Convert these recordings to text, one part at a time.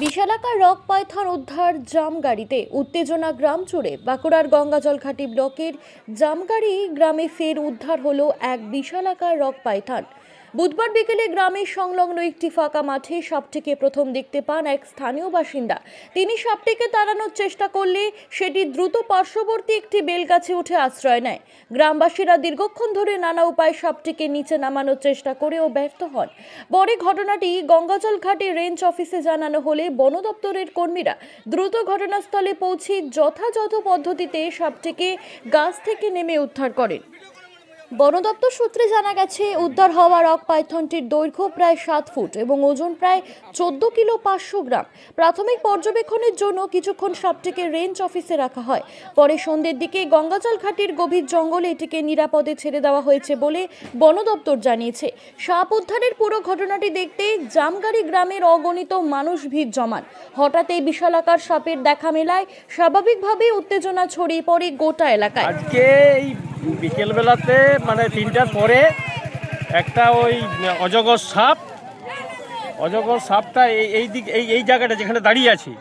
বিশালাকার rock Python উদ্ধার জামগাড়িতে উত্তেজনা গ্রাম জুড়ে বাঁকুড়ার গঙ্গাজল ঘাটি ব্লকের জামগাড়ি গ্রামে ফের উদ্ধার হলো এক বিশালাকার রক পাইথন বুধবার বিকেলে গ্রামের সংলগ্ন একটি ফাঁকা মাঠে সাপটিকে প্রথম দেখতে পান এক স্থানীয় বাসিন্দা। তিনি সাপটিকে তাড়ানোর চেষ্টা করলে সেটি দ্রুত পার্শ্ববর্তী একটি বেলগাছে উঠে আশ্রয় নেয়। গ্রামবাসীরা দীর্ঘক্ষণ ধরে নানা উপায়ে সাপটিকে নিচে নামানোর চেষ্টা করেও ব্যর্থ হন। পরে ঘটনাটি গঙ্গাজল ঘাটে রেঞ্জ অফিসে জানানো হলে বন দপ্তরের কর্মীরা দ্রুত ঘটনাস্থলে পৌঁছে যথাযথ পদ্ধতিতে সাপটিকে গাছ থেকে নেমে উদ্ধার করেন। বন দপ্তর সূত্রে জানা গেছে, উদ্ধার হওয়া রক পাইথনটির দৈর্ঘ্য প্রায় সাত ফুট এবং ওজন প্রায় চোদ্দ কিলো পাঁচশো গ্রাম। প্রাথমিক পর্যবেক্ষণের জন্য কিছুক্ষণ সাপটিকে রেঞ্জ অফিসে রাখা হয়। পরে সন্ধ্যের দিকে গঙ্গাজল ঘাটির গভীর জঙ্গলে এটিকে নিরাপদে ছেড়ে দেওয়া হয়েছে বলে বন দপ্তর জানিয়েছে। সাপ উদ্ধারের পুরো ঘটনাটি দেখতে জামগাড়ি গ্রামের অগণিত মানুষ ভিড় জমান। হঠাৎ এই বিশালাকার সাপের দেখা মেলায় স্বাভাবিকভাবে উত্তেজনা ছড়িয়ে পড়ে গোটা এলাকায়। বিকেলবেলাতে মানে তিনটার পরে একটা ওই অজগর সাপ, অজগর সাপটা এই এই দিক এই এই জায়গাটা যেখানে দাঁড়িয়ে আছি,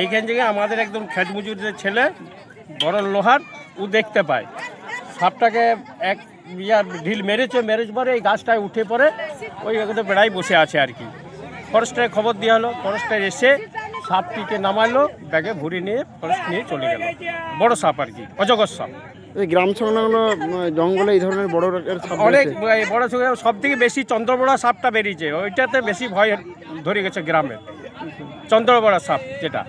এইখান থেকে আমাদের একদম খেত মজুরের ছেলে, বড় লোহার, ও দেখতে পায়। সাপটাকে এক ইয়া ঢিল মেরেছে মেরেছে পরে এই গাছটায় উঠে পড়ে, ওই বেড়াই বসে আছে আর কি। ফরেস্টে খবর দেওয়া হলো, ফরেস্টে এসে সাপটিকে নামালো, ব্যাগে ভরে নিয়ে ফরেস্ট নিয়ে চলে গেল। বড় সাপ আর কি, অজগর সাপ। গ্রাম সংলগ্ন জঙ্গলে এই ধরনের বড় অনেক বড় সব থেকে বেশি চন্দ্রবড়া সাপটা বেরিয়েছে। ওইটাতে বেশি ভয় ধরে গেছে গ্রামে। চন্দ্রবড়া সাপ যেটা।